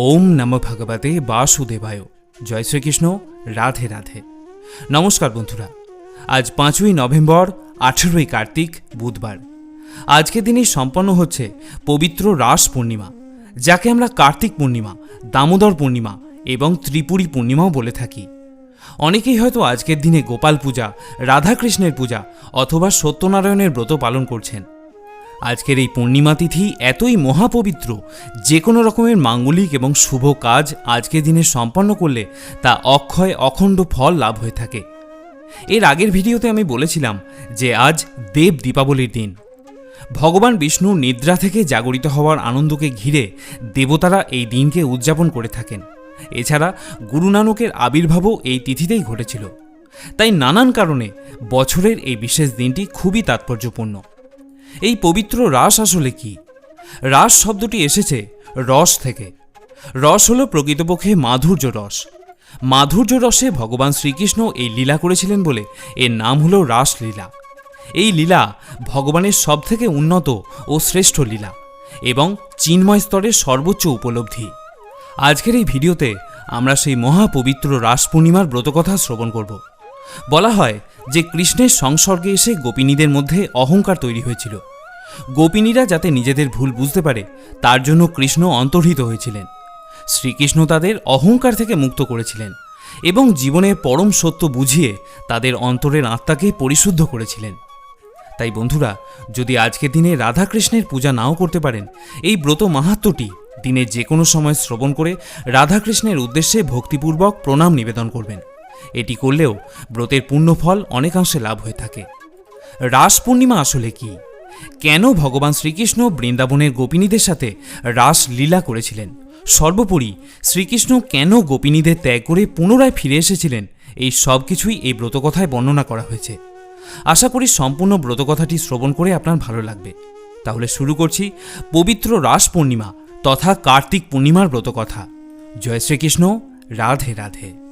ওম নম ভগবতে বাসুদেবায়। জয় শ্রীকৃষ্ণ, রাধে রাধে। নমস্কার বন্ধুরা, আজ পাঁচই নভেম্বর, আঠেরোই কার্তিক, বুধবার। আজকের দিনেই সম্পন্ন হচ্ছে পবিত্র রাস পূর্ণিমা, যাকে আমরা কার্তিক পূর্ণিমা, দামোদর পূর্ণিমা এবং ত্রিপুরী পূর্ণিমাও বলে থাকি। অনেকেই হয়তো আজকের দিনে গোপাল পূজা, রাধাকৃষ্ণের পূজা অথবা সত্যনারায়ণের ব্রত পালন করছেন। আজকের এই পূর্ণিমা তিথি এতই মহাপবিত্র, যে কোনো রকমের মাঙ্গলিক এবং শুভ কাজ আজকের দিনে সম্পন্ন করলে তা অক্ষয় অখণ্ড ফল লাভ হয়ে থাকে। এর আগের ভিডিওতে আমি বলেছিলাম যে আজ দেব দীপাবলির দিন। ভগবান বিষ্ণু নিদ্রা থেকে জাগরিত হওয়ার আনন্দকে ঘিরে দেবতারা এই দিনকে উদযাপন করে থাকেন। এছাড়া গুরু নানকের আবির্ভাবও এই তিথিতেই ঘটেছিল। তাই নানান কারণে বছরের এই বিশেষ দিনটি খুবই তাৎপর্যপূর্ণ। এই পবিত্র রাস আসলে কি? রাস শব্দটি এসেছে রস থেকে। রস হল প্রকৃতপক্ষে মাধুর্য রস। মাধুর্য রসে ভগবান শ্রীকৃষ্ণ এই লীলা করেছিলেন বলে এর নাম হল রাসলীলা এই লীলা ভগবানের সবথেকে উন্নত ও শ্রেষ্ঠ লীলা এবং চিন্ময় স্তরের সর্বোচ্চ উপলব্ধি। আজকের এই ভিডিওতে আমরা সেই মহাপবিত্র রাস পূর্ণিমার ব্রতকথা শ্রবণ করব। বলা হয় যে কৃষ্ণের সংসর্গে এসে গোপিনীদের মধ্যে অহংকার তৈরি হয়েছিল। গোপিনীরা যাতে নিজেদের ভুল বুঝতে পারে, তার জন্য কৃষ্ণ অন্তর্হিত হয়েছিলেন। শ্রীকৃষ্ণ তাদের অহংকার থেকে মুক্ত করেছিলেন এবং জীবনের পরম সত্য বুঝিয়ে তাদের অন্তরের আত্মাকে পরিশুদ্ধ করেছিলেন। তাই বন্ধুরা, যদি আজকের দিনে রাধাকৃষ্ণের পূজা নাও করতে পারেন, এই ব্রত মাহাত্ম্যটি দিনের যে কোনো সময় শ্রবণ করে রাধাকৃষ্ণের উদ্দেশ্যে ভক্তিপূর্বক প্রণাম নিবেদন করবেন। এটি করলেও ব্রতের পুণ্যফল অনেকাংশে লাভ হয়ে থাকে। রাস পূর্ণিমা আসলে কি? কেন ভগবান শ্রীকৃষ্ণ বৃন্দাবনের গোপিনীদের সাথে রাস লীলা করেছিলেন? সর্বোপরি শ্রীকৃষ্ণ কেন গোপিনীদের ত্যাগ করে পুনরায় ফিরে এসেছিলেন? এই সব কিছুই এই ব্রতকথায় বর্ণনা করা হয়েছে। আশা করি সম্পূর্ণ ব্রতকথাটি শ্রবণ করে আপনার ভালো লাগবে। তাহলে শুরু করছি পবিত্র রাস পূর্ণিমা তথা কার্তিক পূর্ণিমার ব্রতকথা। জয় শ্রীকৃষ্ণ। রাধে রাধে।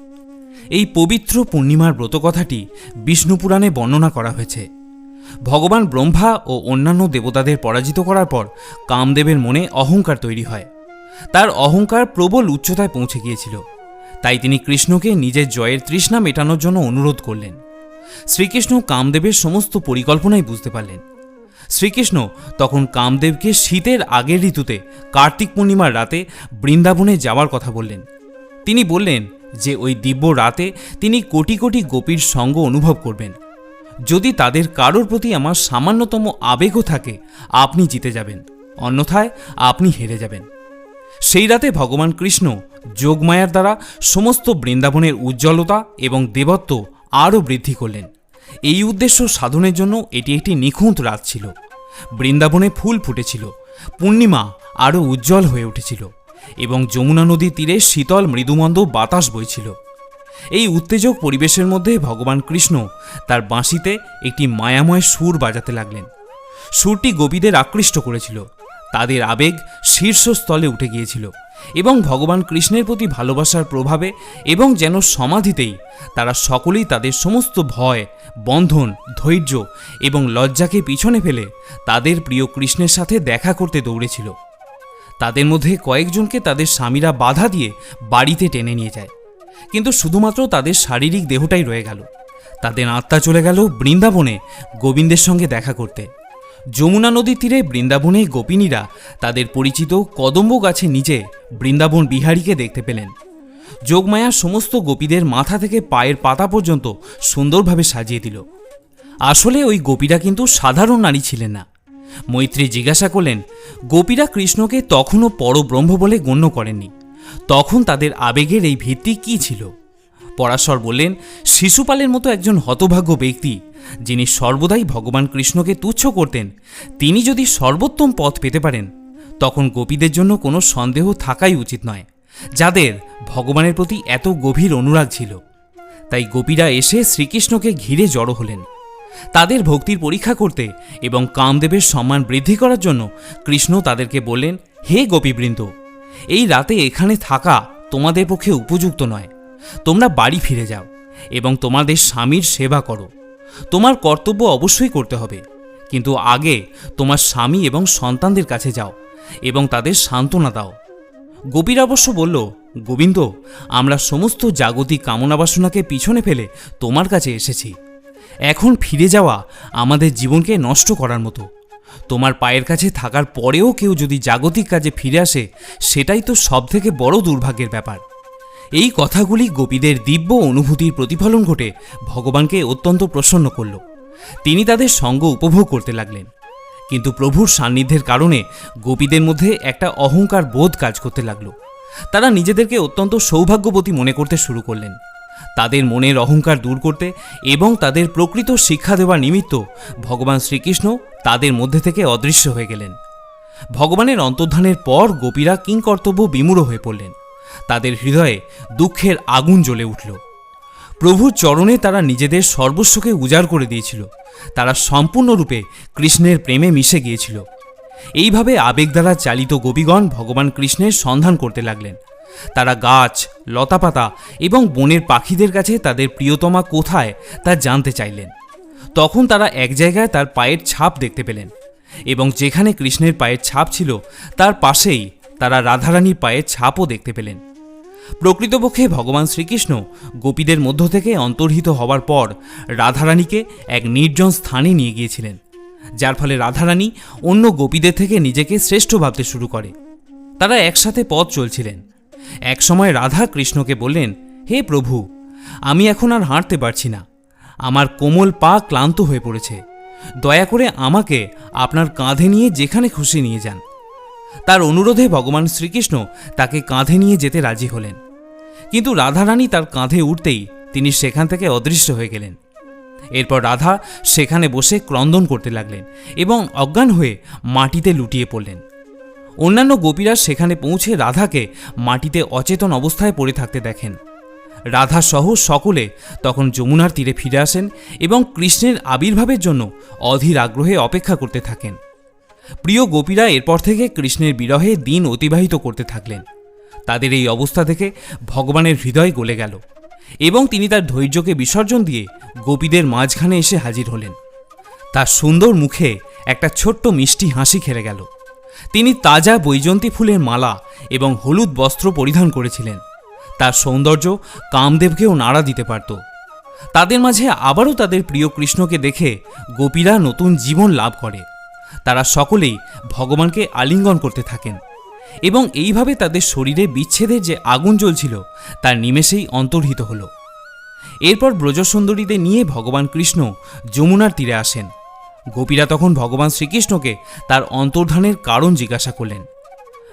এই পবিত্র পূর্ণিমার ব্রতকথাটি বিষ্ণু পুরাণে বর্ণনা করা হয়েছে। ভগবান ব্রহ্মা ও অন্যান্য দেবতাদের পরাজিত করার পর কামদেবের মনে অহংকার তৈরি হয়। তার অহংকার প্রবল উচ্চতায় পৌঁছে গিয়েছিল। তাই তিনি কৃষ্ণকে নিজের জয়ের তৃষ্ণা মেটানোর জন্য অনুরোধ করলেন। শ্রীকৃষ্ণ কামদেবের সমস্ত পরিকল্পনাই বুঝতে পারলেন। শ্রীকৃষ্ণ তখন কামদেবকে শীতের আগের ঋতুতে কার্তিক পূর্ণিমার রাতে বৃন্দাবনে যাওয়ার কথা বললেন। তিনি বললেন যে ওই দিব্য রাতে তিনি কোটি কোটি গোপীর সঙ্গ অনুভব করবেন। যদি তাদের কারোর প্রতি আমার সামান্যতম আবেগও থাকে, আপনি জিতে যাবেন, অন্যথায় আপনি হেরে যাবেন। সেই রাতে ভগবান কৃষ্ণ যোগমায়ার দ্বারা সমস্ত বৃন্দাবনের উজ্জ্বলতা এবং দেবত্ব আরও বৃদ্ধি করলেন। এই উদ্দেশ্য সাধনের জন্য এটি একটি নিখুঁত রাত ছিল। বৃন্দাবনে ফুল ফুটেছিল, পূর্ণিমা আরও উজ্জ্বল হয়ে উঠেছিল। এবং যমুনা নদীর তীরে শীতল মৃদুমন্দ বাতাস বইছিল। এই উত্তেজক পরিবেশের মধ্যে ভগবান কৃষ্ণ তার বাঁশিতে একটি মায়াময় সুর বাজাতে লাগলেন। সুরটি গোপীদের আকৃষ্ট করেছিল। তাদের আবেগ শীর্ষস্থলে উঠে গিয়েছিল এবং ভগবান কৃষ্ণের প্রতি ভালোবাসার প্রভাবে এবং যেন সমাধিতেই তারা সকলেই তাদের সমস্ত ভয়, বন্ধন, ধৈর্য এবং লজ্জাকে পিছনে ফেলে তাদের প্রিয় কৃষ্ণের সাথে দেখা করতে দৌড়েছিল। তাদের মধ্যে কয়েকজনকে তাদের স্বামীরা বাধা দিয়ে বাড়িতে টেনে নিয়ে যায়। কিন্তু শুধুমাত্র তাদের শারীরিক দেহটাই রয়ে গেল। তাদের আত্মা চলে গেল বৃন্দাবনে গোবিন্দের সঙ্গে দেখা করতে। যমুনা নদীর তীরে বৃন্দাবনে গোপিনীরা তাদের পরিচিত কদম্ব গাছে নিচে বৃন্দাবন বিহারীকে দেখতে পেলেন। যোগমায়া সমস্ত গোপীদের মাথা থেকে পায়ের পাতা পর্যন্ত সুন্দরভাবে সাজিয়ে দিল। আসলে ওই গোপীরা কিন্তু সাধারণ নারী ছিলেন না। মৈত্রী জিজ্ঞাসা করলেন, গোপীরা কৃষ্ণকে তখনও পরব্রহ্ম বলে গণ্য করেননি। তখন তাদের আবেগের এই ভিত্তি কি ছিল? পরাশর বললেন, শিশুপালের মতো একজন হতভাগ্য ব্যক্তি, যিনি সর্বদাই ভগবান কৃষ্ণকে তুচ্ছ করতেন, তিনি যদি সর্বোত্তম পথ পেতে পারেন, তখন গোপীদের জন্য কোনো সন্দেহ থাকাই উচিত নয়, যাদের ভগবানের প্রতি এত গভীর অনুরাগ ছিল। তাই গোপীরা এসে শ্রীকৃষ্ণকে ঘিরে জড়ো হলেন। তাদের ভক্তির পরীক্ষা করতে এবং কামদেবের সম্মান বৃদ্ধি করার জন্য কৃষ্ণ তাদেরকে বললেন, হে গোপীবৃন্দ, এই রাতে এখানে থাকা তোমাদের পক্ষে উপযুক্ত নয়। তোমরা বাড়ি ফিরে যাও এবং তোমাদের স্বামীর সেবা করো। তোমার কর্তব্য অবশ্যই করতে হবে। কিন্তু আগে তোমার স্বামী এবং সন্তানদের কাছে যাও এবং তাদের সান্ত্বনা দাও। গোপীরা অবশ্য বলল, গোবিন্দ, আমরা সমস্ত জাগতিক কামনা বাসনাকে পিছনে ফেলে তোমার কাছে এসেছি। এখন ফিরে যাওয়া আমাদের জীবনকে নষ্ট করার মতো। তোমার পায়ের কাছে থাকার পরেও কেউ যদি জাগতিক কাজে ফিরে আসে, সেটাই তো সবথেকে বড় দুর্ভাগ্যের ব্যাপার। এই কথাগুলি গোপীদের দিব্য অনুভূতির প্রতিফলন ঘটে ভগবানকে অত্যন্ত প্রসন্ন করল। তিনি তাদের সঙ্গ উপভোগ করতে লাগলেন। কিন্তু প্রভুর সান্নিধ্যের কারণে গোপীদের মধ্যে একটা অহংকার বোধ কাজ করতে লাগল। তারা নিজেদেরকে অত্যন্ত সৌভাগ্যবতী মনে করতে শুরু করলেন। তাদের মনের অহংকার দূর করতে এবং তাদের প্রকৃত শিক্ষা দেওয়ার নিমিত্ত ভগবান শ্রীকৃষ্ণ তাদের মধ্যে থেকে অদৃশ্য হয়ে গেলেন। ভগবানের অন্তর্ধানের পর গোপীরা কিংকর্তব্য বিমূঢ় হয়ে পড়লেন। তাদের হৃদয়ে দুঃখের আগুন জ্বলে উঠল। প্রভুর চরণে তারা নিজেদের সর্বস্বকে উজাড় করে দিয়েছিল। তারা সম্পূর্ণরূপে কৃষ্ণের প্রেমে মিশে গিয়েছিল। এইভাবে আবেগ দ্বারা চালিত গোপীগণ ভগবান কৃষ্ণের সন্ধান করতে লাগলেন। তারা গাছ, লতাপাতা এবং বনের পাখিদের কাছে তাদের প্রিয়তমা কোথায় তা জানতে চাইলেন। তখন তারা এক জায়গায় তার পায়ের ছাপ দেখতে পেলেন এবং যেখানে কৃষ্ণের পায়ের ছাপ ছিল, তার পাশেই তারা রাধারানীর পায়ের ছাপও দেখতে পেলেন। প্রকৃতপক্ষে ভগবান শ্রীকৃষ্ণ গোপীদের মধ্য থেকে অন্তর্হিত হওয়ার পর রাধারানীকে এক নির্জন স্থানে নিয়ে গিয়েছিলেন, যার ফলে রাধারানী অন্য গোপীদের থেকে নিজেকে শ্রেষ্ঠ ভাবতে শুরু করে। তারা একসাথে পথ চলছিলেন। একসময় রাধা কৃষ্ণকে বললেন, হে প্রভু, আমি এখন আর হাঁটতে পারছি না। আমার কোমল পা ক্লান্ত হয়ে পড়েছে। দয়া করে আমাকে আপনার কাঁধে নিয়ে যেখানে খুশি নিয়ে যান। তার অনুরোধে ভগবান শ্রীকৃষ্ণ তাকে কাঁধে নিয়ে যেতে রাজি হলেন। কিন্তু রাধারানী তার কাঁধে উঠতেই তিনি সেখান থেকে অদৃশ্য হয়ে গেলেন। এরপর রাধা সেখানে বসে ক্রন্দন করতে লাগলেন এবং অজ্ঞান হয়ে মাটিতে লুটিয়ে পড়লেন। অন্যান্য গোপীরা সেখানে পৌঁছে রাধাকে মাটিতে অচেতন অবস্থায় পড়ে থাকতে দেখেন। রাধা সহ সকলে তখন যমুনার তীরে ফিরে আসেন এবং কৃষ্ণের আবির্ভাবের জন্য অধীর আগ্রহে অপেক্ষা করতে থাকেন। প্রিয় গোপীরা এরপর থেকে কৃষ্ণের বিরহে দিন অতিবাহিত করতে থাকলেন। তাদের এই অবস্থা থেকে ভগবানের হৃদয় গলে গেল এবং তিনি তার ধৈর্যকে বিসর্জন দিয়ে গোপীদের মাঝখানে এসে হাজির হলেন। তার সুন্দর মুখে একটা ছোট্ট মিষ্টি হাসি খেলে গেল। তিনি তাজা বৈজন্তী ফুলের মালা এবং হলুদ বস্ত্র পরিধান করেছিলেন। তার সৌন্দর্য কামদেবকেও নাড়া দিতে পারত। তাদের মাঝে আবারও তাদের প্রিয় কৃষ্ণকে দেখে গোপীরা নতুন জীবন লাভ করে। তারা সকলেই ভগবানকে আলিঙ্গন করতে থাকেন এবং এইভাবে তাদের শরীরে বিচ্ছেদের যে আগুন জ্বলছিল, তার নিমেষেই অন্তর্হিত হল। এরপর ব্রজসুন্দরীদের নিয়ে ভগবান কৃষ্ণ যমুনার তীরে আসেন। গোপীরা তখন ভগবান শ্রীকৃষ্ণকে তার অন্তর্ধানের কারণ জিজ্ঞাসা করলেন।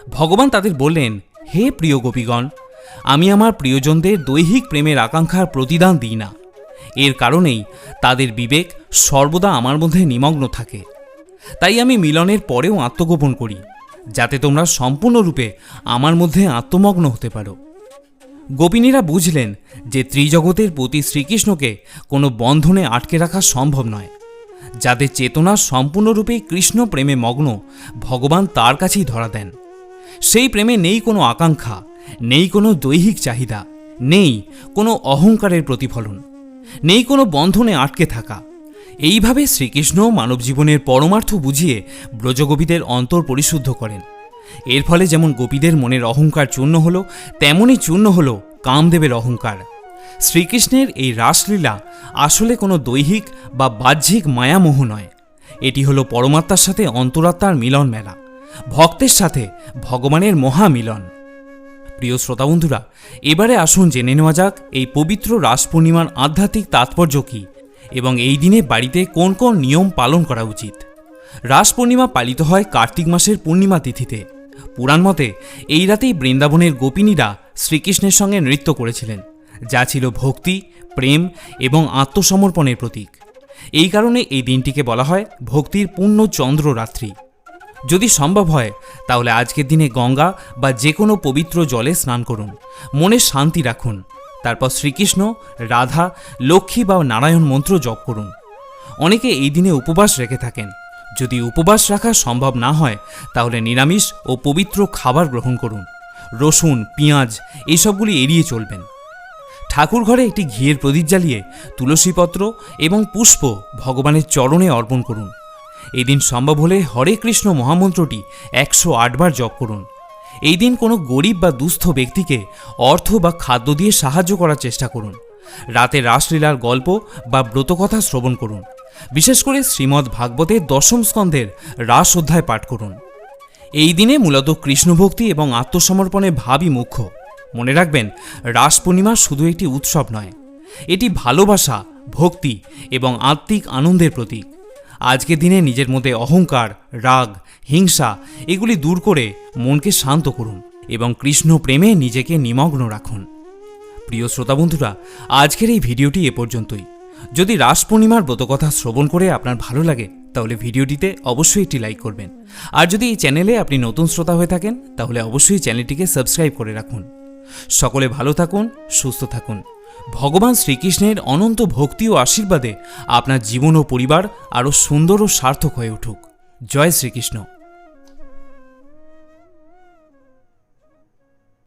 ভগবান তাদের বললেন, হে প্রিয় গোপীগণ, আমি আমার প্রিয়জনদের দৈহিক প্রেমের আকাঙ্ক্ষার প্রতিদান দিই না। এর কারণেই তাদের বিবেক সর্বদা আমার মধ্যে নিমগ্ন থাকে। তাই আমি মিলনের পরেও আত্মগোপন করি, যাতে তোমরা সম্পূর্ণরূপে আমার মধ্যে আত্মমগ্ন হতে পারো। গোপিনীরা বুঝলেন যে ত্রিজগতের প্রতি শ্রীকৃষ্ণকে কোনো বন্ধনে আটকে রাখা সম্ভব নয়। যাদের চেতনা সম্পূর্ণরূপে কৃষ্ণ প্রেমে মগ্ন, ভগবান তার কাছেই ধরা দেন। সেই প্রেমে নেই কোনো আকাঙ্ক্ষা, নেই কোনো দৈহিক চাহিদা, নেই কোনো অহংকারের প্রতিফলন, নেই কোনো বন্ধনে আটকে থাকা। এইভাবে শ্রীকৃষ্ণ মানব জীবনের পরমার্থ বুঝিয়ে ব্রজগোপীদের অন্তর পরিশুদ্ধ করেন। এর ফলে যেমন গোপীদের মনের অহংকার চূর্ণ হলো, তেমনই চূর্ণ হলো কামদেবের অহংকার। শ্রীকৃষ্ণের এই রাসলীলা আসলে কোনো দৈহিক বা বাহ্যিক মায়ামোহ নয়। এটি হলো পরমাত্মার সাথে অন্তরাত্মার মিলন মেলা, ভক্তের সাথে ভগবানের মহামিলন। প্রিয় শ্রোতা বন্ধুরা, এবারে আসুন জেনে নেওয়া যাক এই পবিত্র রাস পূর্ণিমার আধ্যাত্মিক তাৎপর্য কী এবং এই দিনে বাড়িতে কোন কোন নিয়ম পালন করা উচিত। রাস পূর্ণিমা পালিত হয় কার্তিক মাসের পূর্ণিমা তিথিতে। পুরাণ মতে এই রাতেই বৃন্দাবনের গোপিনীরা শ্রীকৃষ্ণের সঙ্গে নৃত্য করেছিলেন। যা ছিল ভক্তি, প্রেম এবং আত্মসমর্পণের প্রতীক। এই কারণে এই দিনটিকে বলা হয় ভক্তির পূর্ণ চন্দ্র রাত্রি যদি সম্ভব হয়, তাহলে আজকের দিনে গঙ্গা বা যে কোনো পবিত্র জলে স্নান করুন। মনে শান্তি রাখুন। তারপর শ্রীকৃষ্ণ, রাধা, লক্ষ্মী বা নারায়ণ মন্ত্র জপ করুন। অনেকে এই দিনে উপবাস রেখে থাকেন। যদি উপবাস রাখা সম্ভব না হয়, তাহলে নিরামিষ ও পবিত্র খাবার গ্রহণ করুন। রসুন, পেঁয়াজ এইসবগুলি এড়িয়ে চলবেন। ঠাকুর ঘরে একটি ঘিয়ের প্রদীপ জ্বালিয়ে তুলসীপত্র এবং পুষ্প ভগবানের চরণে অর্পণ করুন। এদিন সম্ভব হলে হরে কৃষ্ণ মহামন্ত্রটি একশো আটবার জপ করুন। এই দিন কোনো গরিব বা দুস্থ ব্যক্তিকে অর্থ বা খাদ্য দিয়ে সাহায্য করার চেষ্টা করুন। রাতে রাসলীলার গল্প বা ব্রতকথা শ্রবণ করুন। বিশেষ করে শ্রীমদ্ ভাগবতের দশম স্কন্ধের রাস অধ্যায় পাঠ করুন। এই দিনে মূলত কৃষ্ণভক্তি এবং আত্মসমর্পণের ভাবই মুখ্য। মনে রাখবেন রাস পূর্ণিমা শুধু একটি উৎসব নয়। এটি ভালোবাসা, ভক্তি এবং আত্মিক আনন্দের প্রতীক। আজকের দিনে নিজের মধ্যে অহংকার, রাগ, হিংসা এগুলি দূর করে মনকে শান্ত করুন এবং কৃষ্ণ প্রেমে নিজেকে নিমগ্ন রাখুন। প্রিয় শ্রোতা বন্ধুরা, আজকের এই ভিডিওটি এ পর্যন্তই। যদি রাস পূর্ণিমার ব্রতকথা শ্রবণ করে আপনার ভালো লাগে, তাহলে ভিডিওটিতে অবশ্যই একটি লাইক করবেন। আর যদি এই চ্যানেলে আপনি নতুন শ্রোতা হয়ে থাকেন, তাহলে অবশ্যই চ্যানেলটিকে সাবস্ক্রাইব করে রাখুন। সকলে ভালো থাকুন, সুস্থ থাকুন। ভগবান শ্রীকৃষ্ণের অনন্ত ভক্তি ও আশীর্বাদে আপনার জীবন ও পরিবার আরও সুন্দর ও সার্থক হয়ে উঠুক। জয় শ্রীকৃষ্ণ।